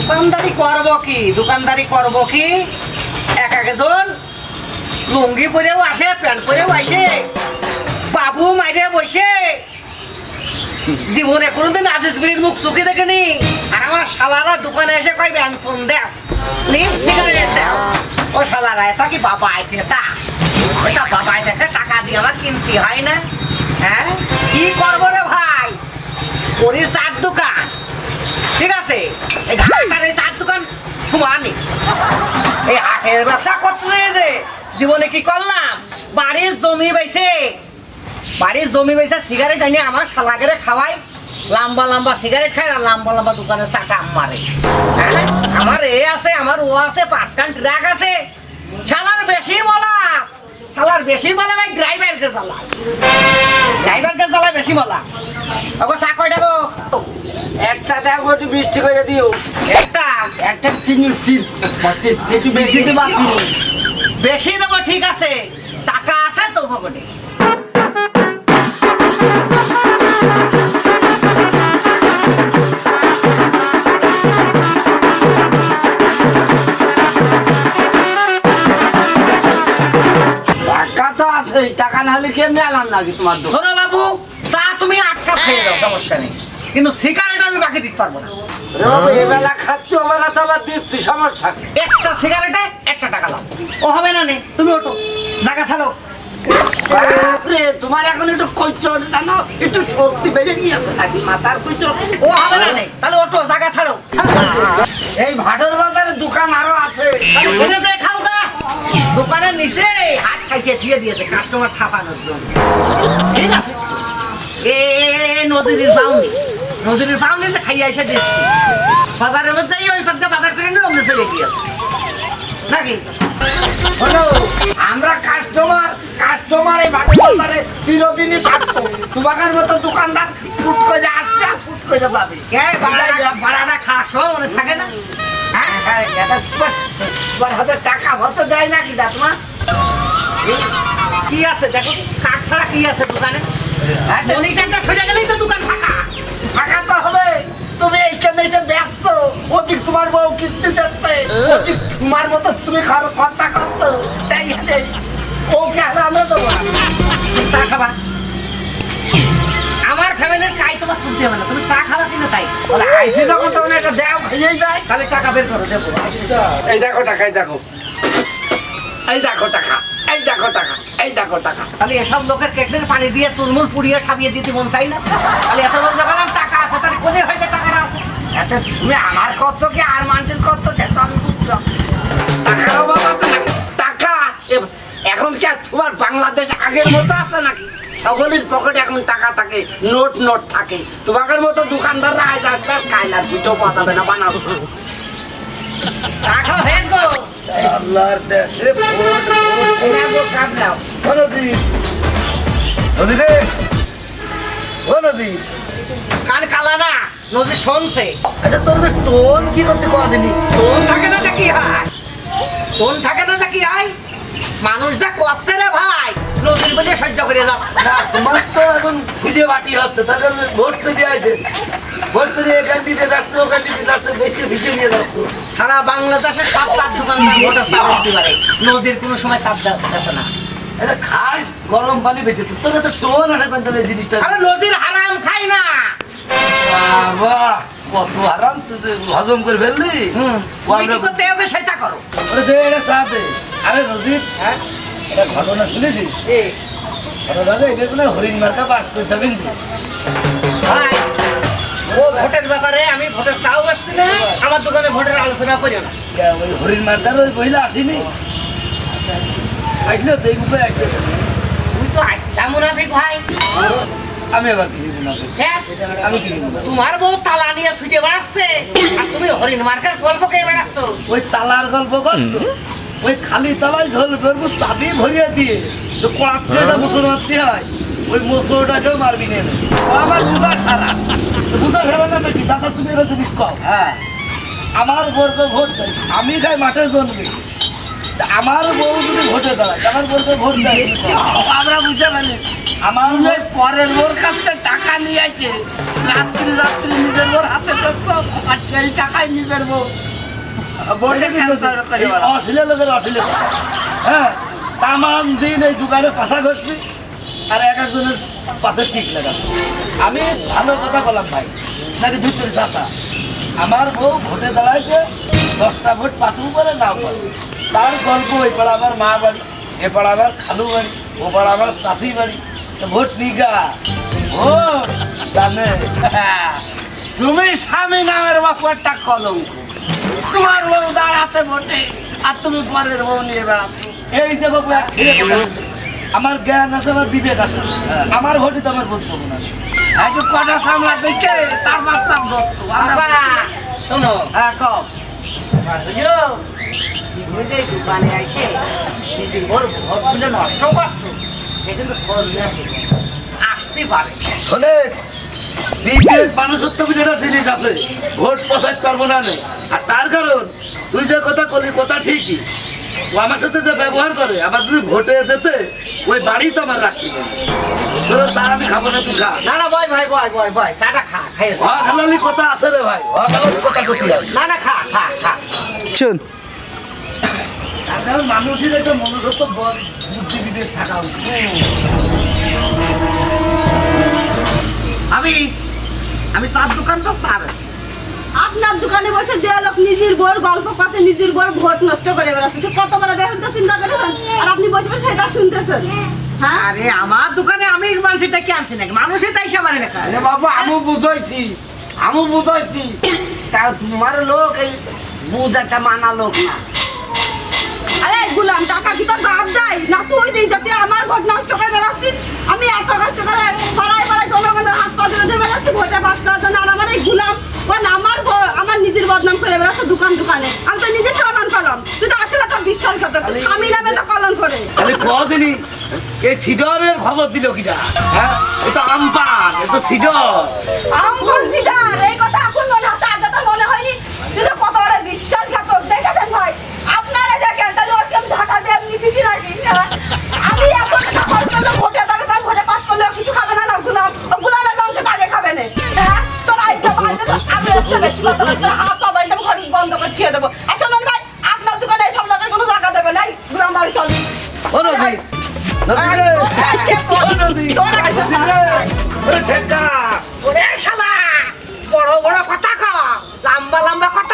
দোকানদারি করব কি? দোকানদারি করব কি? এক একজন লুঙ্গি পরেও আসে, প্যান্ট পরেও আসে, বাবু মাইরে বসে। জীবনে কোনোদিন আজিজ বিড়ির মুখ চুকি দেখেনি। আর আমার শালারা দোকানে এসে কয় ব্যঞ্জন দেও, লিপ সিগারেট ও শালারা, এটা কি বাবা আইতে তা এটা বাবা আইতে টাকা দিয়ে আমার কিনতে হয় না? হ্যাঁ? কি করব রে ভাই? ওরই চার দোকান। ঠিক আছে? এই ঘাটার এই চার দোকান সমানই এই হাটের ব্যবসা করতে যে, জীবনে কি করলাম? বাড়ির জমি বেছে, বাড়ির জমি বেছে সিগারেট এনে আমার শালাগেরে খাওয়াই, লম্বা লম্বা সিগারেট খায় আর লম্বা লম্বা দোকানে চাটা মারে। হ্যাঁ? আমার এ আছে, আমার ও আছে, পাঁচখান ট্রাক আছে। শালার বেশি বলা শালার বেশি বলা ভাই ড্রাইভারকে জ্বালা ড্রাইভারকে জ্বালা বেশি বলা ওগো চা কয়টা গো? একটু বৃষ্টি করে দিও। একটা একটা একটু বেশি দিবা বেশি দেবো ঠিক আছে। টাকা আছে তো পকেটে টাকা আছে টাকা না হলে কেমনি আলাম নাকি তোমার শোনো বাবু চা তুমি আটকা খেয়ে দাও সমস্যা নেই। কিন্তু সিগারেট আমি বাকি দিতে পারব না। রে বাবু এবেলা খাচ্ছি ওবেলা তো আবার দিচ্ছি সমস্যা একটা সিগারেটে একটা টাকা লাও ও হবে না নে তুমি ওটো জায়গা ছাড়ো। বাপরে তোমার এখন একটু জানো? একটু শক্তি বেড়ে গিয়েছে নাকি মাথার ও হবে না নে তাহলে ওটো জায়গা ছাড়ো। এই ভাটের বাজারে দোকান আরও আছে। তাহলে দেখাও দোকানের নিচে হাত খাইতে দিয়েছে কাস্টমার ঠাপানোর জন্য। ঠিক আছে। এ নদীর নদীর বাউনিতে খাইয়া এসে দিচ্ছি বাজারের মধ্যে ওই পাকটা বাজার করে নিয়ে অমনি চলে গিয়েছে। নাকি? আমরা কাস্টমার কাস্টমার এই বাজারে চিরদিনই থাকতো তোমাদের মতো দোকানদার ফুট করে আসবে ফুট করে এই বাড়াটা বাড়াটা খাস মনে থাকে না? হ্যাঁ হ্যাঁ টাকা হতে দেয় না কি তোমার কি আছে দেখো কাঠ ছাড়া কি আছে দোকানে? হ্যাঁ, মনিটারটা সোজা গেলেই তো দোকান তোমার মতো তুমি খার কথা করছ তাই হলে ওকে হলে আমরা দেবো। চা খাবা? আমার ফ্যামিলির কাই তোমার তুলতে হবে না। তুমি চা খাবা কিনা তাই? আইসি যখন তখন একটা দেও খেয়েই যায়। তাহলে টাকা বের করো দেবো। এই দেখো টাকা এই দেখো। এই দেখো টাকা এই দেখো টাকা এই দেখো টাকা। তাহলে এসব লোকের কেটলের পানি দিয়ে চুলমুল পুড়িয়ে ঠাপিয়ে দিতে মন চাই না? তাহলে এত বলতে গেলাম টাকা আছে তাহলে কোনে হয়তো টাকাটা আছে। এত তুমি আমার কত কি আর মানুষের কত? বাংলাদেশ আগের মতো আছে নাকি? সকলের পকেটে এখন টাকা থাকে নোট নোট থাকে। তোমাদের মতো দোকানদাররা আজ আসবে কায়লার পিঠো পাতাবে না বানাবো। টাকা হয়ে গো। আল্লাহর দেশে ভোট ভোট নেব কাপ নাও ও নদী। নদী রে। ও নদী। কান কালা না নদী শুনছে। আচ্ছা তোর টোন কি করতে কদিনই টোন থাকে না নাকি হয়? টোন থাকে না নাকি হয়? মানুষ যা করছে রে ভাই নদীর বলে সহ্য করে যাচ্ছে না তোমার তো এখন ভিডিও বাটি হচ্ছে জন্য ভোট চলে আছে ভোট চলে ক্যান্ডিডেট আসছে ও ক্যান্ডিডেট আসছে বেশি ভিসে নিয়ে যাচ্ছ। সারা বাংলাদেশে সব চার দোকানদার ভোটার চাপ দিতে পারে নদীর কোনো সময় চাপ না। খাস গরম পানি বেঁচে তোর তো টোন আসে কোন এই জিনিসটা। আরে নদীর হারাম খাই না। বাবা কত আরাম হজম করে ফেললি। হুম। করতে সেটা করো? দে এটা আরে রজিত হ্যাঁ? এটা ঘটনা শুনেছিস? এটা কোনো হরিণ মার্কা পাস করতে হবে ভাই ও ভোটের ব্যাপারে আমি ভোটের চাও না আমার দোকানে ভোটের আলোচনা করিও না। ওই হরিণ মার্কার ওই মহিলা আসেনি? আসলে দেখবে আসলে। তুই তো আইসা মুনাফিক ভাই। আমি আবার কিছু আমি তোমার বউ তালা নিয়ে ছুটে বেড়াচ্ছে আর তুমি হরিণ মার্কার গল্প কে বেড়াচ্ছ? ওই তালার গল্প করছ? ওই খালি তালাই ঝোল করব চাবি ভরিয়ে দিয়ে তো কড়াত দিয়ে যা মুসুর মারতে হয় ওই মুসুরটাকেও মারবি না। আমার বুঝা সারা তো বুঝা সারা না নাকি চাচা তুমি এটা জিনিস কও। হ্যাঁ। আমার বর্গ ভোট দেয় আমি খাই মাঠে জন্মে। আমার বউ যদি ভোটে দাঁড়ায় আমার বর্গ ভোট দেয়। আমরা বুঝতে পারি আমার ওই পরের ওর কাছ থেকে টাকা নিয়ে আছে রাত্রি রাত্রি নিজের ওর হাতে আর সেই টাকায় নিজের বউ বোর্ডে ক্যান্সার করে এই অশ্লীল লোকের অশ্লীল কথা। হ্যাঁ তামান দিন এই দোকানে পাশা ঘষবি আর এক একজনের পাশে ঠিক লাগাবি আমি ভালো কথা বললাম ভাই নাকি ধুত্তরি চাষা আমার বউ ভোটে দাঁড়াইতে দশটা ভোট পাতু করে নাও করে তার গল্প ওই পাড়া আমার মা বাড়ি এ পাড়া আমার খালু বাড়ি ও পাড়া আমার চাষি বাড়ি। ভোট নিগা ভোট জানে তুমি স্বামী নামের বাপু একটা কলঙ্ক। তোমার বউ দাঁড়াতে ভোটে আর তুমি পরের বউ নিয়ে বেড়াচ্ছ। এই যে বাবু। আমার জ্ঞান আছে আমার বিবেক আছে। আমার ভোটে তো আমার ভোট পাবো না। একটু কটা সামলা দেখে তার আচ্ছা শোনো। হ্যাঁ কম দোকানে এসে ওর ভোটগুলো নষ্ট করছ। সে কিন্তু খোঁজ আসতে পারে। যেটা জিনিস আছে। ভোট পচাইতে পারব না নে। আর তার কারণ তুই যে কথা করলি কথা ঠিকই। ও আমার সাথে যে ব্যবহার করে আবার যদি ভোটে যেতে ওই বাড়ি তো আমার রাখতে তোর আমি খাব না তুই খা। না না বয় ভাই বয় বয় বয় চাটা খা খাই। অখালালি কথা আছে রে ভাই অখালালি কথা করতে না না খা খা খা। তার কারণ মানুষের একটা মনোরত বুদ্ধি থাকা উচিত। চার দোকান তো চা বেছি আপনার দোকানে বসে দেয়া লোক নিজের বউর গল্প কথা নিজের বউর ভোট নষ্ট করে বেড়াচ্ছে সে কত বড় ব্যাপারটা চিন্তা করেছেন আর আপনি বসে বসে সেটা শুনতেছেন। হ্যাঁ? আরে আমার দোকানে আমি মানুষটা কি আনছি নাকি? মানুষই তাই সে মানে না আরে বাবু আমি বুঝাইছি আমি বুঝাইছি। তা তোমার লোক এই বুঝাটা মানা লোক না। আরে গুলাম টাকা কি তোর বাপ দেয়? না তুই দিই যাতে আমার ভোট নষ্ট করে বেড়াচ্ছিস আমি এত কষ্ট করে পাড়ায় পাড়ায় জনগণের হাত পা ধরে দিয়ে বেড়াচ্ছি ভোটে পাস করার জন্য আর আমার এই গুলাম বোন আমার ব- আমার নিজের বদনাম করে বেড়াচ্ছে দোকান। আমি তো নিজে প্রমাণ পেলাম তুই তো আসলে একটা বিশ্বাস করতে স্বামী নামে তো কলন করে। তাহলে কদিনই? এই সিডরের খবর দিল কিটা হ্যাঁ? এ তো আমপান এ তো সিডর। আম বলছি না এই কথা এখন মনে হচ্ছে আগে তো মনে হয়নি। তুই তো কত বড় বিশ্বাসঘাতক দেখেছেন ভাই? আপনারা দেখেন তাহলে ওর কি আমি ঢাকা দিয়ে এমনি পিছিয়ে রাখি হ্যাঁ? আমি ওরে শালা বড় বড় কথা ক লম্বা লম্বা কথা